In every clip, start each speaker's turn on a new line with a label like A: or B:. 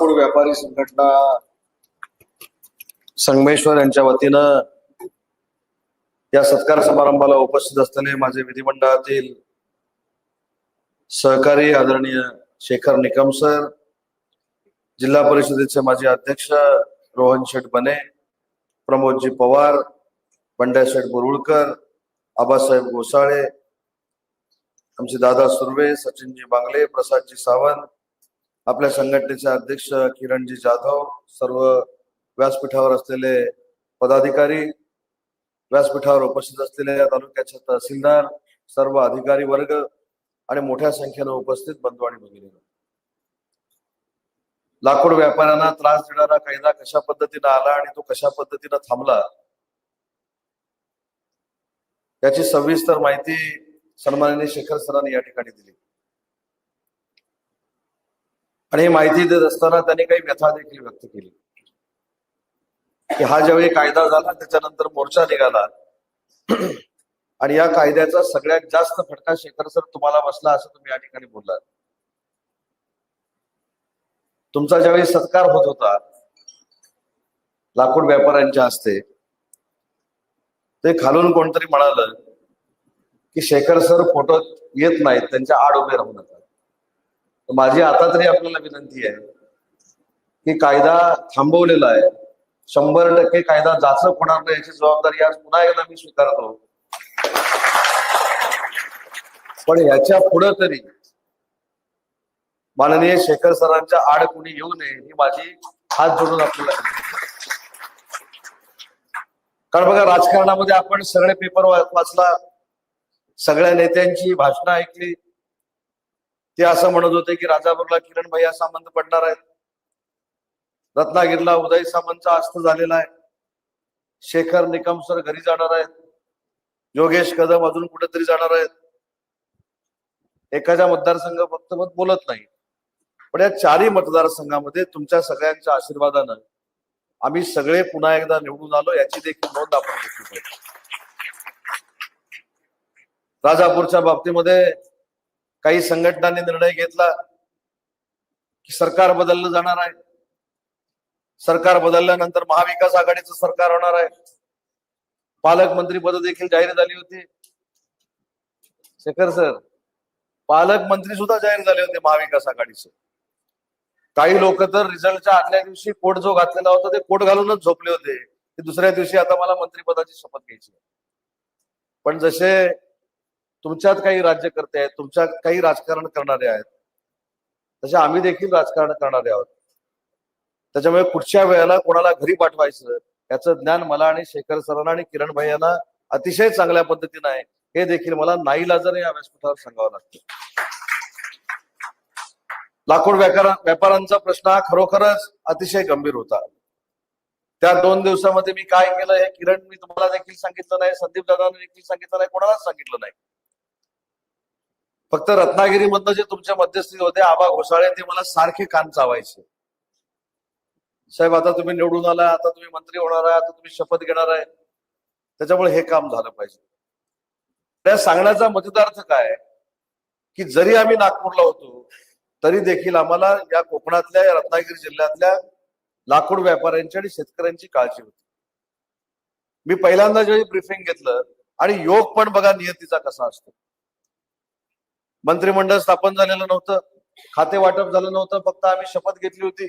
A: लाकूड व्यापारी संघटना संगमेश्वर यांच्या वतीनं या सत्कार समारंभाला उपस्थित असलेले माझे विधिमंडळातील सहकारी आदरणीय शेखर निकम सर जिल्हा परिषदेचे माजी अध्यक्ष रोहन शेठ बने प्रमोदजी पवार बंड्याशेठ बोरुळकर आबासाहेब गोसाळे आमचे दादा सुर्वे सचिनजी बांगले प्रसादजी सावंत आपल्या संघटनेचे अध्यक्ष किरणजी जाधव सर्व व्यासपीठावर असलेले पदाधिकारी व्यासपीठावर उपस्थित असलेले या तालुक्याचे तहसीलदार सर्व अधिकारी वर्ग आणि मोठ्या संख्येने उपस्थित बंधू आणि भगिनी लाकूड व्यापाऱ्यांना त्रास देणारा कायदा कशा पद्धतीने आला आणि तो कशा पद्धतीने थांबला याची सविस्तर माहिती सन्माननीय शेखर सरांनी या ठिकाणी दिली. आणि ही माहिती देत असताना त्यांनी काही व्यथा देखील व्यक्त केली. की हा ज्यावेळी कायदा झाला त्याच्यानंतर मोर्चा निघाला. आणि या कायद्याचा सगळ्यात जास्त फटका शेखर सर तुम्हाला बसला असं तुम्ही या ठिकाणी बोललात. तुमचा ज्यावेळी सत्कार होत होता लाकूड व्यापाऱ्यांच्या हस्ते ते खालून कोणतरी म्हणाल की शेखर सर फोटोत येत नाहीत त्यांच्या आड उभे राहू नका माझी आता तरी आपल्याला विनंती आहे की कायदा थांबवलेला आहे. शंभर टक्के कायदा जाचक होणार नाही याची जबाबदारी आज पुन्हा एकदा मी स्वीकारतो पण याच्या पुढं तरी माननीय शेखर सरांच्या आड कुणी येऊ नये ही माझी हात जोडून आपल्याला कारण बघा राजकारणामध्ये आपण सगळे पेपर वाचला सगळ्या नेत्यांची भाषणं ऐकली ते असं म्हणत होते की राजापूरला किरण भैया सामंत पडणार आहेत रत्नागिरीला उदय सामंतचा अस्त झालेला आहे. शेखर निकम सर घरी जाणार आहेत. योगेश कदम अजून कुठेतरी जाणार आहेत. एखाद्या मतदारसंघ फक्त मत बोलत नाही. पण या चारही मतदारसंघामध्ये तुमच्या सगळ्यांच्या आशीर्वादानं आम्ही सगळे पुन्हा एकदा निवडून आलो याची देखील नोंद आपण घेतली पाहिजे. राजापूरच्या बाबतीमध्ये काही संघटनांनी निर्णय घेतला की सरकार बदललं जाणार आहे. सरकार बदलल्यानंतर महाविकास आघाडीचं सरकार होणार आहे. पालकमंत्री पद देखील जाहीर झाली होती. शेखर सर पालकमंत्री सुद्धा जाहीर झाले होते महाविकास आघाडीचे. काही लोक तर रिझल्टच्या आदल्या दिवशी कोट जो घातलेला होता ते कोट घालूनच झोपले होते. की दुसऱ्या दिवशी आता मला मंत्रिपदाची शपथ घ्यायची पण जसे तुमच्यात काही राज्यकर्ते आहेत तुमच्यात काही राजकारण करणारे आहेत. तसे आम्ही देखील राजकारण करणारे आहोत. त्याच्यामुळे पुढच्या वेळेला कोणाला घरी पाठवायचं याचं ज्ञान मला आणि शेखर सरांना आणि किरण भैयांना अतिशय चांगल्या पद्धतीनं आहे. हे देखील मला नाईलाजाने या व्यासपीठावर सांगावं लागतं. लाकूड व्यापार व्यापाऱ्यांचा प्रश्न हा खरोखरच अतिशय गंभीर होता. त्या दोन दिवसामध्ये मी काय केलं हे किरण मी तुम्हाला देखील सांगितलं नाही संदीप दादांना देखील सांगितलं नाही कोणालाच सांगितलं नाही. फक्त रत्नागिरीमधनं जे तुमच्या मध्यस्थी होते आबा घोसाळे ते मला सारखे कान चावायचे. साहेब आता तुम्ही निवडून आला आता तुम्ही मंत्री होणार आहे आता तुम्ही शपथ घेणार आहे. त्याच्यामुळे हे काम झालं पाहिजे. त्या सांगण्याचा मतदार्थ काय की जरी आम्ही नागपूरला होतो तरी देखील आम्हाला या कोकणातल्या या रत्नागिरी जिल्ह्यातल्या लाकूड व्यापाऱ्यांची आणि शेतकऱ्यांची काळजी होती. मी पहिल्यांदा जेव्हा ब्रिफिंग घेतलं आणि योग पण बघा नियतीचा कसा असतो. मंत्रिमंडळ स्थापन झालेलं नव्हतं खाते वाटप झालं नव्हतं फक्त आम्ही शपथ घेतली होती.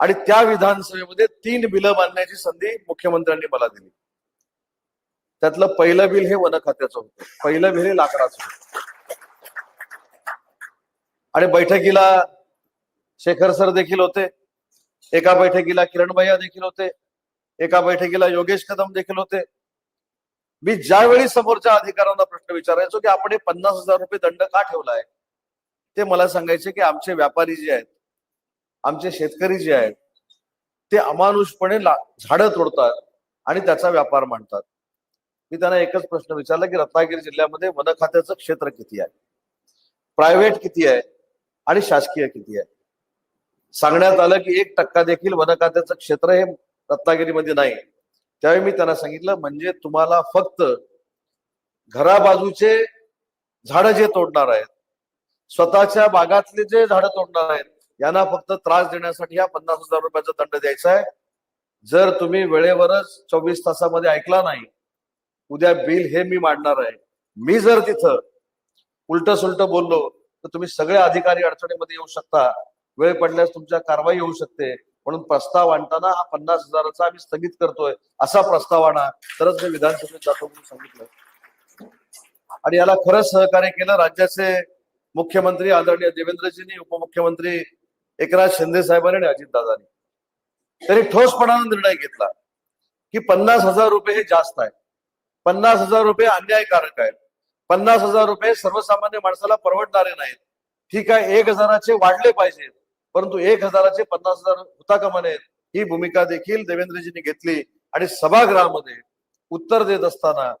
A: आणि त्या विधानसभेमध्ये तीन बिलं बांधण्याची संधी मुख्यमंत्र्यांनी मला दिली. त्यातलं पहिलं बिल हे वन खात्याचं होतं. पहिलं बिल हे लाकडाचं होतं. आणि बैठकीला शेखर सर देखील होते. एका बैठकीला किरण भैया देखील होते. एका बैठकीला योगेश कदम देखील होते. मी ज्यावेळी समोरच्या अधिकाऱ्यांना प्रश्न विचारायचो की आपण हे पन्नास हजार रुपये दंड का ठेवलाय? ते मला सांगायचे की आमचे व्यापारी जे आहेत आमचे शेतकरी जे आहेत ते अमानुषपणे ला- झाडं तोडतात आणि त्याचा व्यापार मांडतात. मी त्यांना एकच प्रश्न विचारला की रत्नागिरी जिल्ह्यामध्ये वन खात्याचं क्षेत्र किती आहे? प्रायव्हेट किती आहे? आणि शासकीय किती आहे? सांगण्यात आलं की एक टक्का देखील वन खात्याचं क्षेत्र हे रत्नागिरीमध्ये नाही. त्यावेळी मी त्यांना सांगितलं म्हणजे तुम्हाला फक्त घराबाजूचे झाडं जे तोडणार आहेत स्वतःच्या बागातले जे झाडं तोडणार आहेत यांना फक्त त्रास देण्यासाठी हा पन्नास हजार रुपयाचा दंड द्यायचा आहे. जर तुम्ही वेळेवरच चोवीस तासामध्ये ऐकला नाही उद्या बिल हे मी मांडणार आहे. मी जर तिथं उलट सुलट बोललो तर तुम्ही सगळे अधिकारी अडचणीमध्ये येऊ शकता. वेळ पडल्यास तुमच्या कारवाई होऊ शकते. म्हणून प्रस्ताव आणताना हा पन्नास हजाराचा आम्ही स्थगित करतोय असा प्रस्ताव आणा. तरच मी विधानसभेत जातो म्हणून सांगितलं. आणि याला खरंच सहकार्य केलं राज्याचे मुख्यमंत्री आदरणीय देवेंद्रजींनी उपमुख्यमंत्री एकनाथ शिंदे साहेबांनी आणि अजितदादांनी. त्यांनी ठोसपणाने निर्णय घेतला की पन्नास हजार रुपये हे जास्त आहे पन्नास हजार रुपये अन्यायकारक आहेत. पन्नास हजार रुपये सर्वसामान्य माणसाला परवडणारे नाहीत. ठीक आहे एक हजाराचे वाढले पाहिजेत. परंतु एक हजाराचे पन्नास हजार होता कामा ही भूमिका देखील देवेंद्रजींनी घेतली आणि सभागृहामध्ये उत्तर देत असताना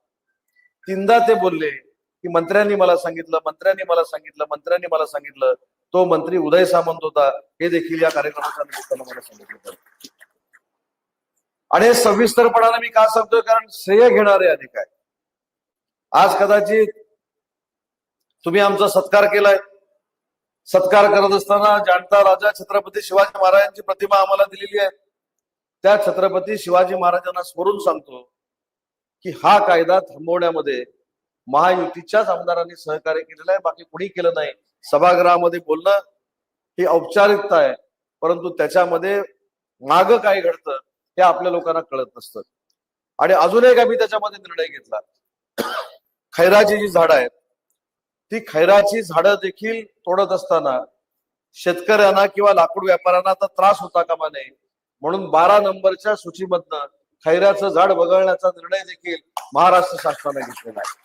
A: तीनदा ते बोलले की मंत्र्यांनी मला सांगितलं मंत्र्यांनी मला सांगितलं मंत्र्यांनी मला सांगितलं. तो मंत्री उदय सामंत होता. हे देखील या कार्यक्रमाच्या निमित्तानं मला सांगितलं आणि हे सविस्तरपणाने मी का सांगतोय? कारण श्रेय घेणारे अधिक आहे आज कदाचित तुम्ही आमचा सत्कार केलाय. सत्कार करत असताना जाणता राजा छत्रपती शिवाजी महाराजांची प्रतिमा आम्हाला दिलेली आहे. त्या छत्रपती शिवाजी महाराजांना स्मरून सांगतो की हा कायदा थांबवण्यामध्ये महायुतीच्याच आमदारांनी सहकार्य केलेलं आहे. बाकी कुणी केलं नाही. सभागृहामध्ये बोलणं ही औपचारिकता आहे. परंतु त्याच्यामध्ये माग काय घडतं हे आपल्या लोकांना कळत नसतं. आणि अजून एक आम्ही त्याच्यामध्ये निर्णय घेतला. खैराची जी झाडं आहेत ती खैराची झाडं देखील तोडत असताना शेतकऱ्यांना किंवा लाकूड व्यापाऱ्यांना आता त्रास होता कामा नये. म्हणून बारा नंबरच्या सूचीमधनं खैराचं झाड वगळण्याचा निर्णय देखील महाराष्ट्र शासनाने घेतलेला आहे.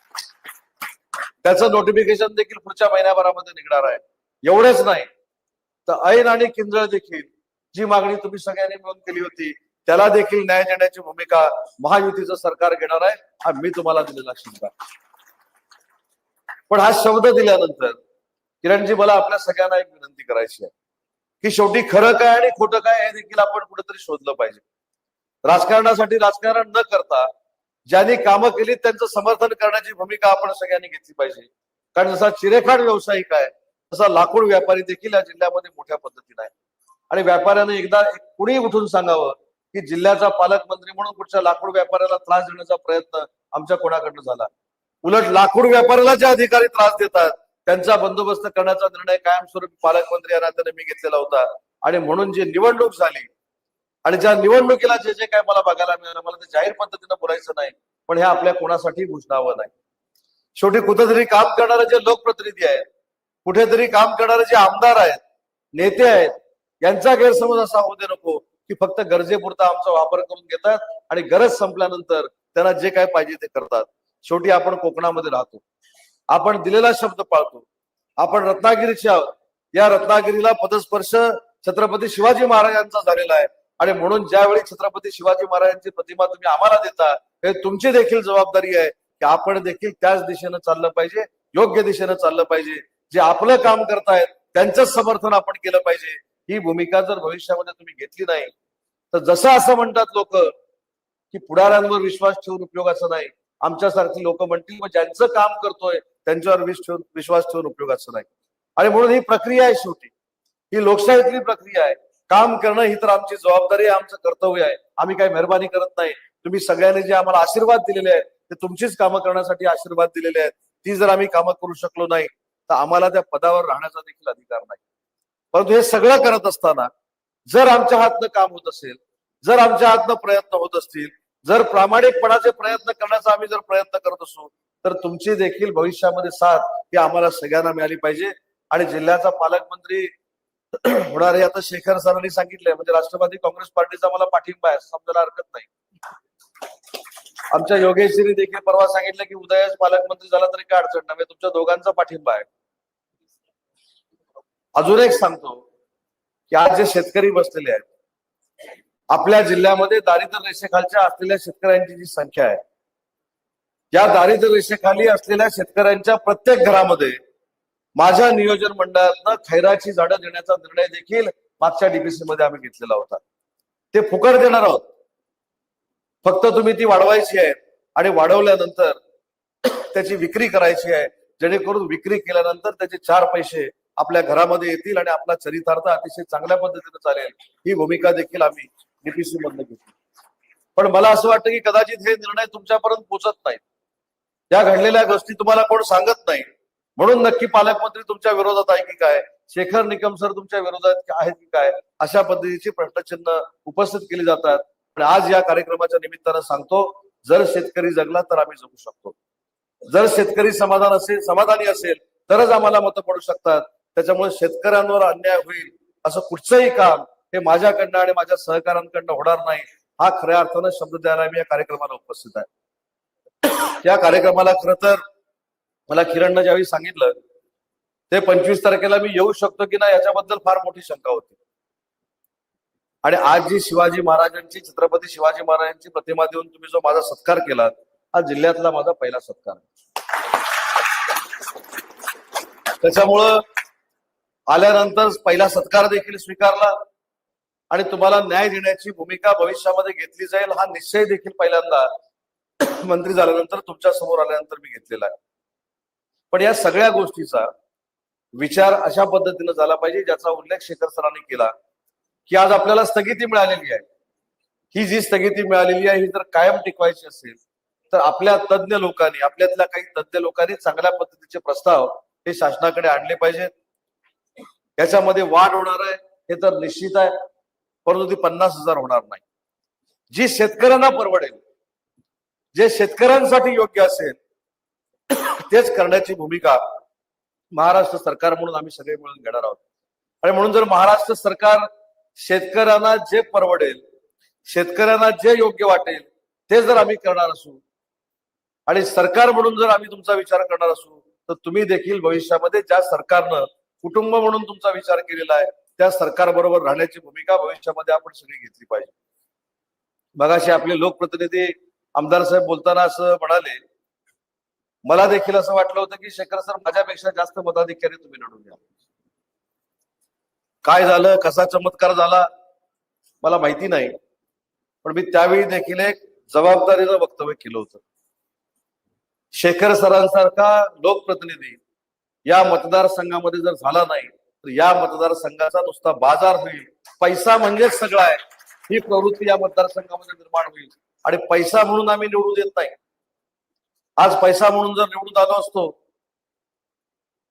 A: त्याचं नोटिफिकेशन देखील पुढच्या महिन्याभरामध्ये निघणार आहे. एवढेच नाही तर ऐन आणि किंजळ देखील जी मागणी तुम्ही सगळ्यांनी मिळून केली होती त्याला देखील न्याय देण्याची भूमिका महायुतीचं सरकार घेणार आहे. हा मी तुम्हाला दिलेला शब्द पण हा शब्द दिल्यानंतर किरणजी मला आपल्या सगळ्यांना एक विनंती करायची आहे की शेवटी खरं काय आणि खोटं काय हे देखील आपण कुठेतरी शोधलं पाहिजे. राजकारणासाठी राजकारण न करता ज्यांनी कामं केली त्यांचं समर्थन करण्याची भूमिका आपण सगळ्यांनी घेतली पाहिजे. कारण जसा चिरेखाड व्यावसायिक आहे तसा लाकूड व्यापारी देखील या जिल्ह्यामध्ये मोठ्या पद्धतीने आहे आणि व्यापाऱ्याने एकदा कुणी उठून सांगावं की जिल्ह्याचा पालकमंत्री म्हणून कुठच्या लाकूड व्यापाऱ्याला त्रास देण्याचा प्रयत्न आमच्या कोणाकडनं झाला? उलट लाकूड व्यापाऱ्याला जे अधिकारी त्रास देतात त्यांचा बंदोबस्त करण्याचा निर्णय कायमस्वरूपी पालकमंत्री या नात्याने मी घेतलेला होता. आणि म्हणून जी निवडणूक झाली आणि ज्या निवडणुकीला जे जे काय मला बघायला मिळालं मला ते जाहीर पद्धतीनं बोलायचं नाही पण हे आपल्या कोणासाठी घुसणावं नाही. शेवटी कुठेतरी काम करणारे जे लोकप्रतिनिधी आहेत कुठेतरी काम करणारे जे आमदार आहेत नेते आहेत यांचा गैरसमज असा होऊ दे नको की फक्त गरजेपुरता आमचा वापर करून घेतात आणि गरज संपल्यानंतर त्यांना जे काय पाहिजे ते करतात. शेवटी आपण कोकणामध्ये राहतो. आपण दिलेला शब्द पाळतो. आपण रत्नागिरीच्या या रत्नागिरीला पदस्पर्श छत्रपती शिवाजी महाराजांचा झालेला आहे. आणि म्हणून ज्यावेळी छत्रपती शिवाजी महाराजांची प्रतिमा तुम्ही आम्हाला देता हे तुमची देखील जबाबदारी आहे की आपण देखील त्याच दिशेनं चाललं पाहिजे योग्य दिशेनं चाललं पाहिजे. जे आपलं काम करतायत त्यांचंच समर्थन आपण केलं पाहिजे. ही भूमिका जर भविष्यामध्ये तुम्ही घेतली नाही तर जसं असं म्हणतात लोक की पुढाऱ्यांवर विश्वास ठेवून उपयोगाचा नाही. आमच्यासारखी लोक म्हणतील ज्यांचं काम करतोय त्यांच्यावर ठेवून विश्वास ठेवून उपयोगाचं नाही. आणि म्हणून ही प्रक्रिया आहे शेवटी. ही लोकशाहीतली प्रक्रिया आहे. काम करणं ही तर आमची जबाबदारी आहे आमचं कर्तव्य आहे. आम्ही काही मेहरबानी करत नाही. तुम्ही सगळ्यांनी जे आम्हाला आशीर्वाद दिलेले आहेत ते तुमचीच कामं करण्यासाठी आशीर्वाद दिलेले आहेत. ती जर आम्ही कामं करू शकलो नाही तर आम्हाला त्या पदावर राहण्याचा देखील अधिकार नाही. परंतु हे सगळं करत असताना जर आमच्या हातनं काम होत असेल जर आमच्या हातनं प्रयत्न होत असतील जर प्रामाणिकपणाचे प्रयत्न करण्याचा आम्ही जर प्रयत्न करत असू तर तुमची देखील भविष्यामध्ये साथ ही आम्हाला सगळ्यांना मिळाली पाहिजे. आणि जिल्ह्याचा पालकमंत्री होणार हे आता शेखर सरांनी सांगितलंय म्हणजे राष्ट्रवादी काँग्रेस पार्टीचा मला पाठिंबा आहे समजायला हरकत नाही. आमच्या योगेशजींनी देखील परवा सांगितलं की उदयच पालकमंत्री झाला तरी काय अडचण नाही म्हणजे तुमच्या दोघांचा पाठिंबा आहे. अजून एक सांगतो की आज जे शेतकरी बसलेले आहेत आपल्या जिल्ह्यामध्ये दारिद्र्य रेषेखालच्या असलेल्या शेतकऱ्यांची जी संख्या आहे या दारिद्र्य रेषेखाली असलेल्या शेतकऱ्यांच्या प्रत्येक घरामध्ये माझ्या नियोजन मंडळातनं खैराची झाडं देण्याचा निर्णय देखील मागच्या डीबीसी मध्ये आम्ही घेतलेला होता. ते फुकट देणार आहोत. फक्त तुम्ही ती वाढवायची आहे आणि वाढवल्यानंतर त्याची विक्री करायची आहे जेणेकरून विक्री केल्यानंतर त्याचे चार पैसे आपल्या घरामध्ये येतील आणि आपला चरितार्थ अतिशय चांगल्या पद्धतीने चालेल. ही भूमिका देखील आम्ही डीपीसी मधनं घेतली. पण मला असं वाटतं की कदाचित हे निर्णय तुमच्यापर्यंत पोचत नाहीत. त्या घडलेल्या गोष्टी तुम्हाला कोण सांगत नाही. म्हणून नक्की पालकमंत्री तुमच्या विरोधात आहे की काय? शेखर निकम सर तुमच्या विरोधात आहेत की काय? अशा पद्धतीची प्रश्नचिन्ह उपस्थित केली जातात. पण आज या कार्यक्रमाच्या निमित्तानं सांगतो जर शेतकरी जगला तर आम्ही जगू शकतो. जर शेतकरी समाधान असेल समाधानी असेल तरच आम्हाला मतं पडू शकतात. त्याच्यामुळे शेतकऱ्यांवर अन्याय होईल असं कुठचंही काम हे माझ्याकडनं आणि माझ्या सहकाऱ्यांकडनं होणार नाही हा खऱ्या अर्थानं शब्द द्यायला मी या कार्यक्रमाला उपस्थित आहे. या कार्यक्रमाला खर तर मला किरणनं ज्यावेळी सांगितलं ते पंचवीस तारखेला मी येऊ शकतो की नाही याच्याबद्दल फार मोठी शंका होती. आणि आज जी शिवाजी महाराजांची छत्रपती शिवाजी महाराजांची प्रतिमा देऊन तुम्ही जो माझा सत्कार केला हा जिल्ह्यातला माझा पहिला सत्कार त्याच्यामुळं आल्यानंतर पहिला सत्कार देखील स्वीकारला. आणि तुम्हाला न्याय देण्याची भूमिका भविष्यामध्ये घेतली जाईल हा निश्चय देखील पहिल्यांदा मंत्री झाल्यानंतर तुमच्यासमोर आल्यानंतर मी घेतलेला आहे. पण या सगळ्या गोष्टीचा विचार अशा पद्धतीनं झाला पाहिजे ज्याचा उल्लेख शेखर सरांनी केला की आज आपल्याला स्थगिती मिळालेली आहे. ही जी स्थगिती मिळालेली आहे ही जर कायम टिकवायची असेल तर आपल्या तज्ज्ञ लोकांनी आपल्यातल्या काही तज्ज्ञ लोकांनी चांगल्या पद्धतीचे प्रस्ताव हे शासनाकडे आणले पाहिजेत. याच्यामध्ये वाढ होणार आहे हे तर निश्चित आहे. परंतु ती पन्नास हजार होणार नाही. जी शेतकऱ्यांना परवडेल जे शेतकऱ्यांसाठी योग्य असेल तेच करण्याची भूमिका महाराष्ट्र सरकार म्हणून आम्ही सगळे मिळून घेणार आहोत. आणि म्हणून जर महाराष्ट्र सरकार शेतकऱ्यांना जे परवडेल शेतकऱ्यांना जे योग्य वाटेल ते जर आम्ही करणार असू आणि सरकार म्हणून जर आम्ही तुमचा विचार करणार असू तर तुम्ही देखील भविष्यामध्ये ज्या सरकारनं कुटुंब म्हणून तुमचा विचार केलेला आहे त्या सरकारबरोबर राहण्याची भूमिका भविष्यामध्ये आपण सगळी घेतली पाहिजे. मगाशी आपले लोकप्रतिनिधी आमदार साहेब बोलताना असं म्हणाले मला देखील असं वाटलं होतं की शेखर सर माझ्यापेक्षा जास्त मताधिकारी तुम्ही लढून द्या काय झालं? कसा चमत्कार झाला? मला माहिती नाही. पण मी त्यावेळी देखील एक जबाबदारीनं वक्तव्य केलं होतं. शेखर सरांसारखा लोकप्रतिनिधी या मतदारसंघामध्ये जर झाला नाही तर या मतदारसंघाचा नुसता बाजार होईल. पैसा म्हणजेच सगळा आहे. ही प्रवृत्ती या मतदारसंघामध्ये निर्माण होईल. आणि पैसा म्हणून आम्ही निवडून देत नाही. आज पैसा म्हणून जर निवडून आलो असतो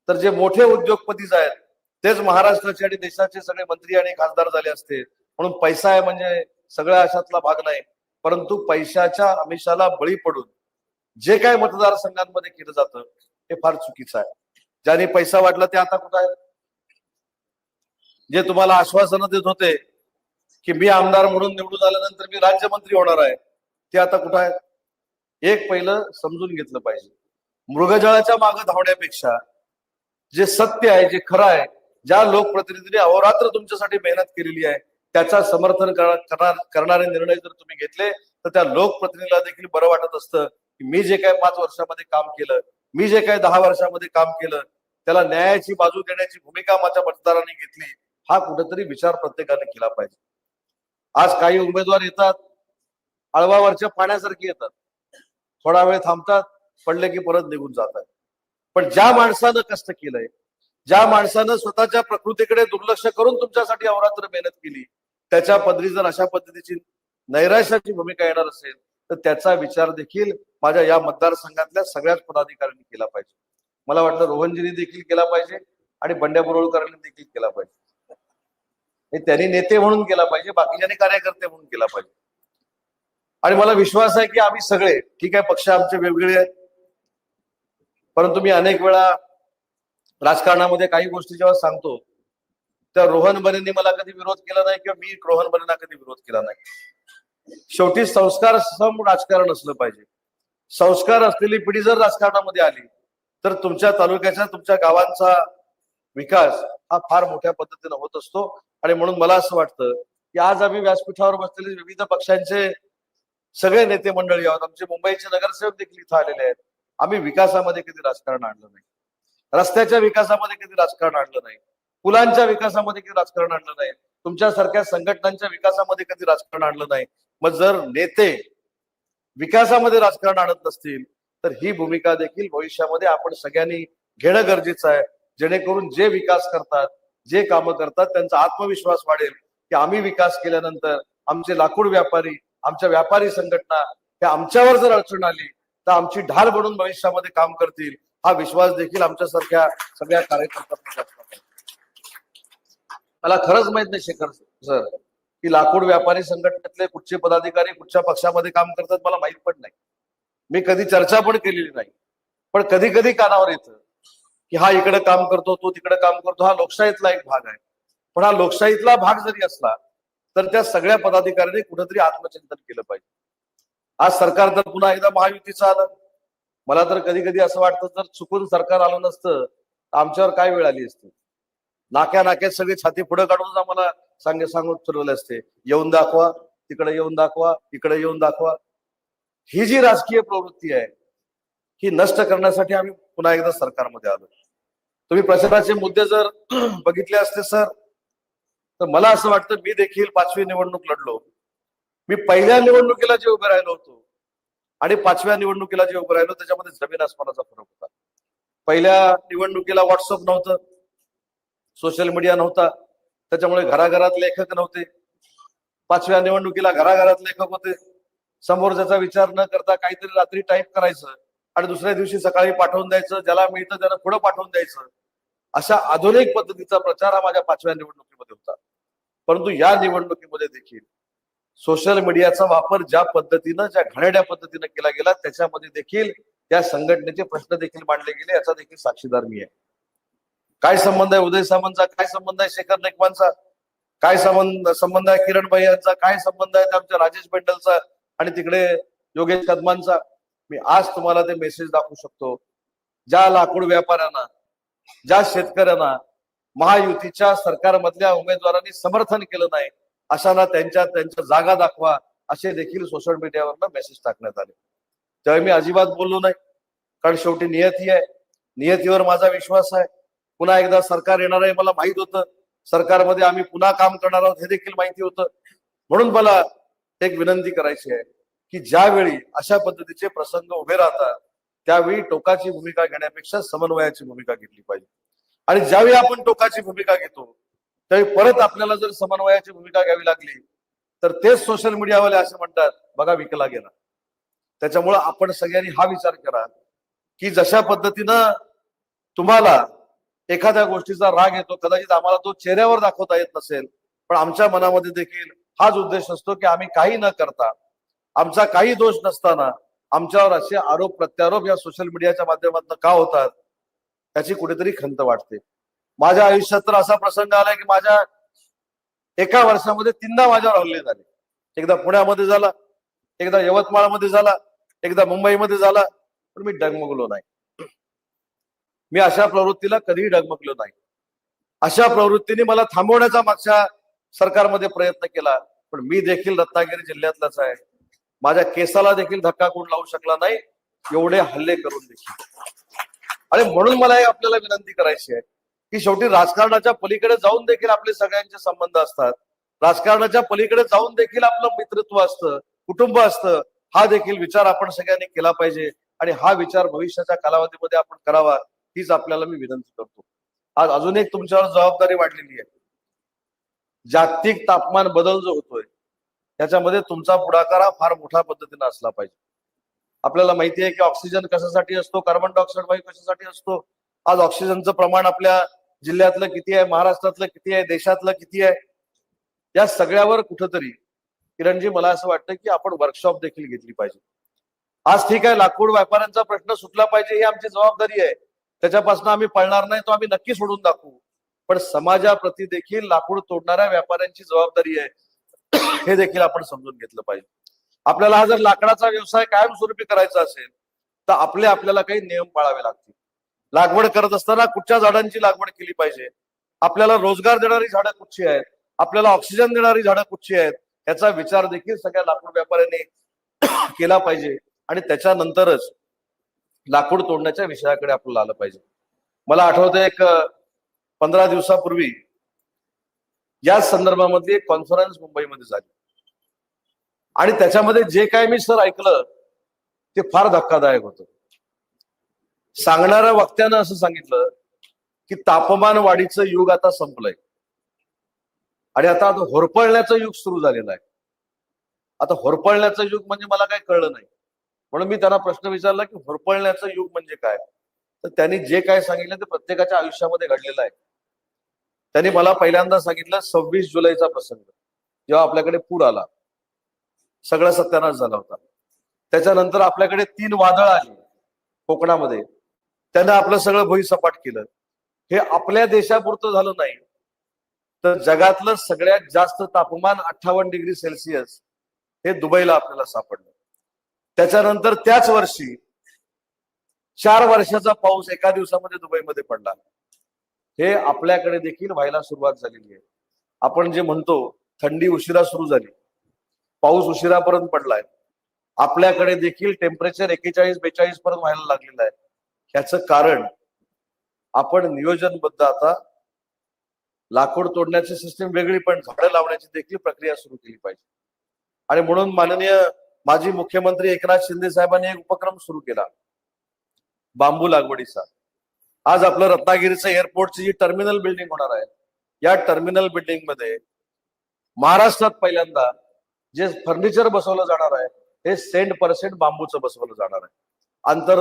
A: तर जे मोठे उद्योगपतीच आहेत तेच महाराष्ट्राचे आणि देशाचे सगळे मंत्री आणि खासदार झाले असते. म्हणून पैसा आहे म्हणजे सगळ्या अशातला भाग नाही. परंतु पैशाच्या आमिषाला बळी पडून जे काय मतदारसंघांमध्ये केलं जातं हे फार चुकीचं आहे. ज्याने पैसा वाटला ते आता कुठं आहे जे तुम्हाला आश्वासनं देत होते की मी आमदार म्हणून निवडून आल्यानंतर मी राज्यमंत्री होणार आहे ते आता कुठं आहे एक पहिलं समजून घेतलं पाहिजे. मृगजळाच्या मागे धावण्यापेक्षा जे सत्य आहे जे खरं आहे ज्या लोकप्रतिनिधीने अहोरात्र तुमच्यासाठी मेहनत केलेली आहे त्याचा समर्थन करणार करणारे निर्णय जर तुम्ही घेतले तर त्या लोकप्रतिनिधीला देखील बरं वाटत असतं की मी जे काय पाच वर्षामध्ये काम केलं मी जे काय दहा वर्षामध्ये काम केलं त्याला न्यायाची बाजू देण्याची भूमिका माझ्या मतदारांनी घेतली हा कुठेतरी विचार प्रत्येकाने केला पाहिजे. आज काही उमेदवार येतात आळवावरच्या पाण्यासारखे येतात. थोडा वेळ थांबतात पडले की परत निघून जातात. पण ज्या माणसानं कष्ट केलंय ज्या माणसानं स्वतःच्या प्रकृतीकडे दुर्लक्ष करून तुमच्यासाठी अवरात्र मेहनत केली त्याच्या पदरी जर अशा पद्धतीची नैराश्याची भूमिका येणार असेल तर त्याचा विचार देखील माझ्या या मतदारसंघातल्या सगळ्याच पदाधिकाऱ्यांनी केला पाहिजे. मला वाटतं रोहनजीने देखील केला पाहिजे आणि बंड्या बोरोळकरांनी देखील केला पाहिजे. त्यांनी नेते म्हणून केला पाहिजे बाकीच्याने कार्यकर्ते म्हणून केला पाहिजे. आणि मला विश्वास आहे की आम्ही सगळे ठीक आहे पक्ष आमचे वेगवेगळे आहेत. परंतु मी अनेक वेळा राजकारणामध्ये काही गोष्टी जेव्हा सांगतो त्या रोहन बनेंनी मला कधी विरोध केला नाही किंवा मी रोहन बनेंना कधी विरोध केला नाही. शेवटी संस्कार सम राजकारण असलं पाहिजे. संस्कार असलेली पिढी जर राजकारणामध्ये आली तर तुमच्या तालुक्याचा तुमच्या गावांचा विकास हा फार मोठ्या पद्धतीने होत असतो. आणि म्हणून मला असं वाटतं की आज आम्ही व्यासपीठावर बसलेले विविध पक्षांचे सगळे नेते मंडळी आहोत. आमचे मुंबईचे नगरसेवक देखील इथं आलेले आहेत. आम्ही विकासामध्ये कधी राजकारण आणलं नाही. रस्त्याच्या विकासामध्ये कधी राजकारण आणलं नाही. पुलांच्या विकासामध्ये कधी राजकारण आणलं नाही. तुमच्यासारख्या संघटनांच्या विकासामध्ये कधी राजकारण आणलं नाही. मग जर नेते विकासामध्ये राजकारण आणत नसतील तर ही भूमिका देखील भविष्यामध्ये आपण सगळ्यांनी घेणं गरजेचं आहे. जेणेकरून जे विकास करतात जे कामं करतात त्यांचा आत्मविश्वास वाढेल. की आम्ही विकास केल्यानंतर आमचे लाकूड व्यापारी आमच्या व्यापारी संघटना ह्या आमच्यावर जर अडचण आली तर आमची ढाल बनून भविष्यामध्ये काम करतील. हा विश्वास देखील आमच्यासारख्या सगळ्या कार्यकर्त्यांना मला खरंच माहीत नाही शेखर सर की लाकूड व्यापारी संघटनेतले कुठचे पदाधिकारी कुठच्या पक्षामध्ये काम करतात मला माहीत पण नाही. मी कधी चर्चा पण केलेली नाही. पण कधी कधी कानावर येतं की हा इकडे काम करतो तो तिकडे काम करतो हा लोकशाहीतला एक भाग आहे. पण हा लोकशाहीतला भाग जरी असला तर त्या सगळ्या पदाधिकाऱ्यांनी कुठेतरी आत्मचिंतन केलं पाहिजे. आज सरकार तर पुन्हा एकदा महायुतीचं आलं मला तर कधी कधी असं वाटतं जर चुकून सरकार आलं नसतं तर आमच्यावर काय वेळ आली असती? नाक्या नाक्यात सगळे छाती पुढे काढून आम्हाला सांगे सांगून ठरवले असते. येऊन दाखवा तिकडे येऊन दाखवा इकडे येऊन दाखवा. ही जी राजकीय प्रवृत्ती आहे ही नष्ट करण्यासाठी आम्ही पुन्हा एकदा सरकारमध्ये आलो तुम्ही प्रचाराचे मुद्दे जर बघितले असते सर तर मला असं वाटतं मी देखील पाचवी निवडणूक लढलो. मी पहिल्या निवडणुकीला जे उभे राहिलो होतो आणि पाचव्या निवडणुकीला जे उभं राहिलो त्याच्यामध्ये जमीन आसमानाचा फरक होता. पहिल्या निवडणुकीला व्हॉट्सअप नव्हतं सोशल मीडिया नव्हता त्याच्यामुळे घराघरात लेखक नव्हते. पाचव्या निवडणुकीला घराघरात लेखक होते. समोर ज्याचा विचार न करता काहीतरी रात्री टाईप करायचं आणि दुसऱ्या दिवशी सकाळी पाठवून द्यायचं ज्याला मिळतं त्याला पुढे पाठवून द्यायचं. अशा आधुनिक पद्धतीचा प्रचार हा माझ्या पाचव्या निवडणुकीमध्ये होता. परंतु या निवडणुकीमध्ये देखील सोशल मीडियाचा वापर ज्या पद्धतीनं ज्या घाणेड्या पद्धतीनं केला गेला त्याच्यामध्ये देखील त्या संघटनेचे प्रश्न देखील मांडले गेले याचा देखील साक्षीदार मी आहे. काय संबंध आहे उदय सामंतचा? काय संबंध आहे शेखर नेकमानचा काय संबंध संबंध आहे किरण भाई यांचा काय संबंध आहे त्या आमच्या राजेश बेंडलचा आणि तिकडे योगेश कदमांचा? मी आज तुम्हाला ते मेसेज दाखवू शकतो. ज्या लाकूड व्यापाऱ्यांना ज्या शेतकऱ्यांना महायुतीच्या सरकारमधल्या उमेदवारांनी समर्थन केलं नाही अशांना त्यांच्या त्यांच्या जागा दाखवा असे देखील सोशल मीडियावरनं मेसेज टाकण्यात आले. त्यावेळी मी अजिबात बोललो नाही. कारण शेवटी नियती आहे. नियतीवर माझा विश्वास आहे. पुन्हा एकदा सरकार येणार आहे मला माहीत होतं. सरकारमध्ये आम्ही पुन्हा काम करणार आहोत हे देखील माहिती होतं. म्हणून मला एक विनंती करायची आहे की ज्यावेळी अशा पद्धतीचे प्रसंग उभे राहतात त्यावेळी टोकाची भूमिका घेण्यापेक्षा समन्वयाची भूमिका घेतली पाहिजे. आणि ज्यावेळी आपण टोकाची भूमिका घेतो त्यावेळी परत आपल्याला जर समन्वयाची भूमिका घ्यावी लागली तर तेच सोशल मीडियावाले असे म्हणतात बघा विकला गेला. त्याच्यामुळं आपण सगळ्यांनी हा विचार करा की जशा पद्धतीनं तुम्हाला एखाद्या गोष्टीचा राग येतो कदाचित आम्हाला तो चेहऱ्यावर दाखवता येत नसेल पण आमच्या मनामध्ये देखील हाच उद्देश असतो की आम्ही काही न करता आमचा काही दोष नसताना आमच्यावर असे आरोप प्रत्यारोप या सोशल मीडियाच्या माध्यमातून का होतात त्याची कुठेतरी खंत वाटते. माझ्या आयुष्यात तर असा प्रसंग आलाय की माझ्या एका वर्षामध्ये तीनदा माझ्यावर हल्ले झाले. एकदा पुण्यामध्ये झाला एकदा यवतमाळमध्ये झाला एकदा मुंबईमध्ये झाला पण मी डगमगलो नाही. मी अशा प्रवृत्तीला कधीही डगमगलो नाही. अशा प्रवृत्तीने मला थांबवण्याचा मागच्या सरकारमध्ये प्रयत्न केला पण मी देखील रत्नागिरी जिल्ह्यातलाच आहे. माझ्या केसाला देखील धक्का कोण लावू शकला नाही एवढे हल्ले करून देखील. आणि म्हणून मला आपल्याला विनंती करायची आहे की शेवटी राजकारणाच्या पलीकडे जाऊन देखील आपले सगळ्यांचे संबंध असतात. राजकारणाच्या पलीकडे जाऊन देखील आपलं मित्रत्व असतं कुटुंब असतं हा देखील विचार आपण सगळ्यांनी केला पाहिजे. आणि हा विचार भविष्याच्या कालावधीमध्ये आपण करावा हीच आपल्याला मी विनंती करतो. आज अजून एक तुमच्यावर जबाबदारी वाढलेली आहे. जागतिक तापमान बदल जो होतोय त्याच्यामध्ये तुमचा पुढाकार हा फार मोठ्या पद्धतीने असला पाहिजे. आपल्याला माहिती आहे की ऑक्सिजन कशासाठी असतो कार्बन डायऑक्साईड वायू कशासाठी असतो आज ऑक्सिजनचं प्रमाण आपल्या जिल्ह्यातलं किती आहे महाराष्ट्रातलं किती आहे देशातलं किती आहे या सगळ्यावर कुठंतरी किरणजी मला असं वाटतं की आपण वर्कशॉप देखील घेतली पाहिजे. आज ठीक आहे लाकूड व्यापाऱ्यांचा प्रश्न सुटला पाहिजे ही आमची जबाबदारी आहे. त्याच्यापासून आम्ही पळणार नाही तो आम्ही नक्की सोडून दाखवू. पण समाजाप्रती देखील लाकूड तोडणाऱ्या व्यापाऱ्यांची जबाबदारी आहे. हे देखील आपण समजून घेतलं पाहिजे. आपल्याला हा जर लाकडाचा व्यवसाय कायमस्वरूपी करायचा असेल तर आपले आपल्याला काही नियम पाळावे लागतील. लागवड करत असताना कुठच्या झाडांची लागवड केली पाहिजे? आपल्याला रोजगार देणारी झाडं कुठची आहेत? आपल्याला ऑक्सिजन देणारी झाडं कुठची आहेत? याचा विचार देखील सगळ्या लाकूड व्यापाऱ्यांनी केला पाहिजे. आणि त्याच्यानंतरच लाकूड तोडण्याच्या विषयाकडे आपल्याला आलं पाहिजे. मला आठवतं एक पंधरा दिवसापूर्वी या संदर्भामध्ये एक कॉन्फरन्स मुंबईमध्ये झाली. आणि त्याच्यामध्ये जे काय मी सर ऐकलं ते फार धक्कादायक होतं. सांगणाऱ्या वक्त्यानं असं सांगितलं की तापमान वाढीचं युग आता संपलंय. आणि आता आता होरपळण्याचं युग सुरू झालेलं आहे. आता होरपळण्याचं युग म्हणजे मला काही कळलं नाही. म्हणून मी त्यांना प्रश्न विचारला की होरपळण्याचं युग म्हणजे काय? तर त्यांनी जे काय सांगितलं ते प्रत्येकाच्या आयुष्यामध्ये घडलेलं आहे. त्यांनी मला पहिल्यांदा सांगितलं सव्वीस जुलैचा प्रसंग. जेव्हा आपल्याकडे पूर आला सगळा सत्यानाश झाला होता. त्याच्यानंतर आपल्याकडे तीन वादळ आली कोकणामध्ये. त्यांना आपलं सगळं भुईसपाट केलं. हे आपल्या देशापुरतं झालं नाही. तर जगातलं सगळ्यात जास्त तापमान अठ्ठावन्न डिग्री सेल्सिअस हे दुबईला आपल्याला सापडलं. त्याच्यानंतर त्याच वर्षी चार वर्षाचा पाऊस एका दिवसामध्ये दुबईमध्ये पडला. हे आपल्याकडे देखील व्हायला सुरुवात झालेली आहे. आपण जे म्हणतो थंडी उशिरा सुरू झाली पाऊस उशिरापर्यंत पडलाय आपल्याकडे देखील टेम्परेचर एकेचाळीस बेचाळीस पर्यंत व्हायला लागलेलं आहे. ह्याचं कारण आपण नियोजनबद्ध आता लाकूड तोडण्याची सिस्टीम वेगळी पण झाडं लावण्याची देखील प्रक्रिया सुरू केली पाहिजे. आणि म्हणून माननीय माजी मुख्यमंत्री एकनाथ शिंदे साहेबांनी एक उपक्रम सुरू केला. बांबू लागवडीचा. आज आपलं रत्नागिरीचं एअरपोर्टची जी टर्मिनल बिल्डिंग होणार आहे या टर्मिनल बिल्डिंगमध्ये महाराष्ट्रात पहिल्यांदा जे फर्निचर बसवलं जाणार आहे हे सेंट पर्सेंट बांबूचं बसवलं जाणार आहे. आंतर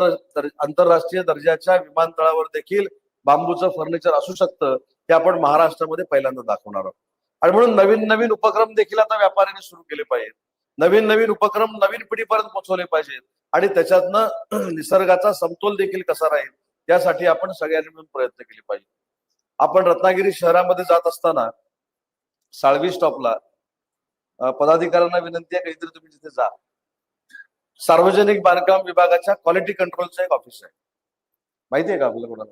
A: आंतरराष्ट्रीय दर्जाच्या विमानतळावर देखील बांबूचं फर्निचर असू शकतं हे आपण महाराष्ट्रामध्ये पहिल्यांदा दाखवणार आहोत. आणि म्हणून नवीन नवीन उपक्रम देखील आता व्यापाऱ्यांनी सुरू केले पाहिजेत. नवीन नवीन उपक्रम नवीन पिढीपर्यंत पोहोचवले पाहिजेत. आणि त्याच्यातनं निसर्गाचा समतोल देखील कसा राहील यासाठी आपण सगळ्यांनी मिळून प्रयत्न केले पाहिजे. आपण रत्नागिरी शहरामध्ये जात असताना साळवी स्टॉपला पदाधिकाऱ्यांना विनंती आहे काहीतरी तुम्ही तिथे जा. सार्वजनिक बांधकाम विभागाच्या क्वालिटी कंट्रोलचं एक ऑफिस आहे. माहिती आहे का आपल्याला कोणाला?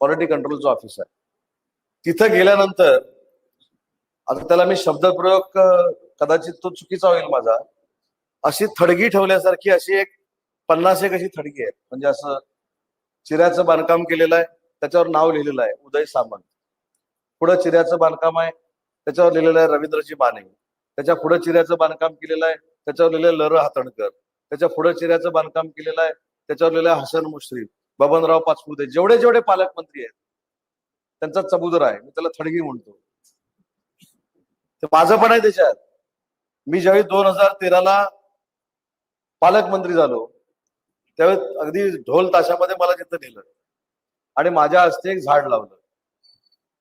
A: क्वालिटी कंट्रोलचं ऑफिस आहे. तिथं गेल्यानंतर आता त्याला मी शब्दप्रयोग कदाचित तो चुकीचा होईल माझा. अशी थडगी ठेवल्यासारखी अशी एक पन्नास एक अशी थडगी आहे म्हणजे असं चिऱ्याचं बांधकाम केलेलं आहे त्याच्यावर नाव लिहिलेलं आहे उदय सामंत. पुढं चिऱ्याचं बांधकाम आहे त्याच्यावर लिहिलेलं आहे रवींद्रजी माने त्याच्या पुढं चिऱ्याचं बांधकाम केलेलं आहे त्याच्यावर लिहिलं लर हातणकर. त्याच्या पुढं चिऱ्याचं बांधकाम केलेलं आहे त्याच्यावर लिहिलं आहे हसन मुश्रीफ बबनराव पाचपुते जेवढे जेवढे पालकमंत्री आहेत त्यांचा चबुदर आहे मी त्याला थडगी म्हणतो. ते माझं पण आहे त्याच्यात. मी ज्यावेळी दोन हजार तेराला पालकमंत्री झालो त्यावेळेस अगदी ढोल ताशामध्ये मला तिथं नेलं. आणि माझ्या हस्ते एक झाड लावलं.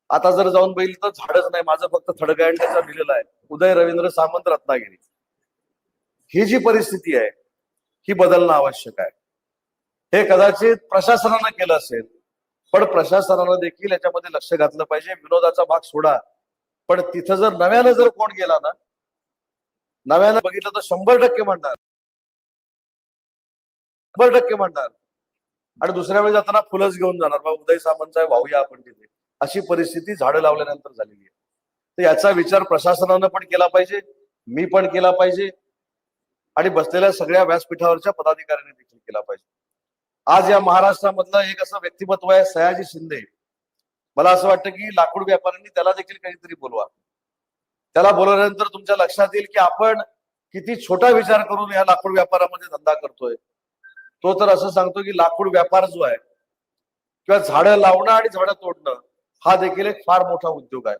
A: आता जर जाऊन बघितलं तर झाडच नाही. माझं फक्त थडगा दिलेलं आहे. उदय रवींद्र सामंत रत्नागिरी. ही जी परिस्थिती आहे ही बदलणं आवश्यक आहे. हे कदाचित प्रशासनानं केलं असेल पण प्रशासनानं देखील याच्यामध्ये लक्ष घातलं पाहिजे. विनोदाचा भाग सोडा. पण तिथं जर नव्यानं जर कोण गेला ना नव्यानं बघितलं तर शंभर टक्के म्हणणार. शंभर टक्के म्हणणार. आणि दुसऱ्या वेळी जाताना फुलंच घेऊन जाणार. बा उदय सामंत वाहूया आपण तिथे. अशी परिस्थिती झाडं लावल्यानंतर झालेली आहे. तर याचा विचार प्रशासनानं पण केला पाहिजे मी पण केला पाहिजे आणि बसलेल्या सगळ्या व्यासपीठावरच्या पदाधिकाऱ्यांनी देखील केला पाहिजे. आज या महाराष्ट्रामधलं एक असं व्यक्तिमत्व आहे सयाजी शिंदे. मला असं वाटतं की लाकूड व्यापाऱ्यांनी त्याला देखील काहीतरी बोलवा. त्याला बोलवल्यानंतर तुमच्या लक्षात येईल की आपण किती छोटा विचार करून या लाकूड व्यापारामध्ये धंदा करतोय. तो तर असं सांगतो की लाकूड व्यापार जो आहे किंवा झाडं लावणं आणि झाडं तोडणं हा देखील एक फार मोठा उद्योग आहे.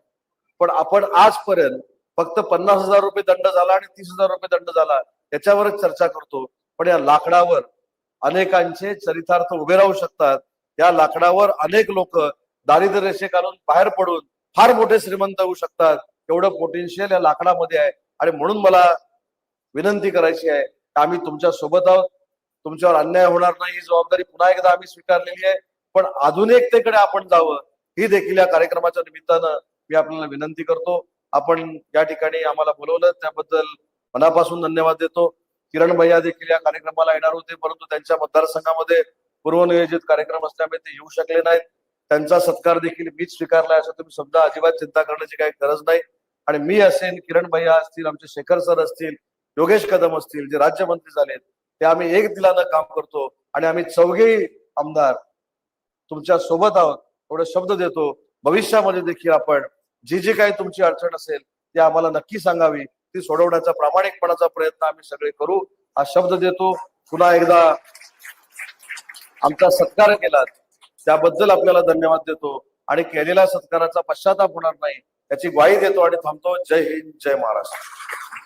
A: पण आपण आजपर्यंत फक्त पन्नास हजार रुपये दंड झाला आणि तीस हजार रुपये दंड झाला याच्यावरच चर्चा करतो. पण या लाकडावर अनेकांचे चरितार्थ उभे राहू शकतात. या लाकडावर अनेक लोक दारिद्र्य रेषेखालून बाहेर पडून फार मोठे श्रीमंत होऊ शकतात. एवढं पोटेन्शियल या लाकडामध्ये आहे. आणि म्हणून मला विनंती करायची आहे की आम्ही तुमच्यासोबत आहोत. तुमच्यावर अन्याय होणार नाही ही जबाबदारी पुन्हा एकदा आम्ही स्वीकारलेली आहे. पण आधुनिकतेकडे आपण जावं ही देखील या कार्यक्रमाच्या निमित्तानं मी आपल्याला विनंती करतो. आपण या ठिकाणी आम्हाला बोलवलं त्याबद्दल मनापासून धन्यवाद देतो. किरण भैया देखील या कार्यक्रमाला येणार होते परंतु त्यांच्या मतदारसंघामध्ये पूर्वनियोजित कार्यक्रम असल्यामुळे ते येऊ शकले नाहीत. त्यांचा सत्कार देखील मीच स्वीकारलाय असं तुम्ही समजा अजिबात चिंता करण्याची काही गरज नाही. आणि मी असेन किरण भैया असतील आमचे शेखर सर असतील योगेश कदम असतील जे राज्यमंत्री झालेत ते आम्ही एक दिलानं काम करतो आणि आम्ही चौघेही आमदार तुमच्यासोबत आहोत. एवढे शब्द देतो. भविष्यामध्ये देखील आपण जी जी काही तुमची अडचण असेल ती आम्हाला नक्की सांगावी. ती सोडवण्याचा प्रामाणिकपणाचा प्रयत्न आम्ही सगळे करू. हा शब्द देतो. पुन्हा एकदा आमचा सत्कार केला त्याबद्दल आपल्याला धन्यवाद देतो. आणि केलेल्या सत्काराचा पश्चाताप होणार नाही. याची ग्वाही देतो आणि थांबतो. जय हिंद जय महाराष्ट्र.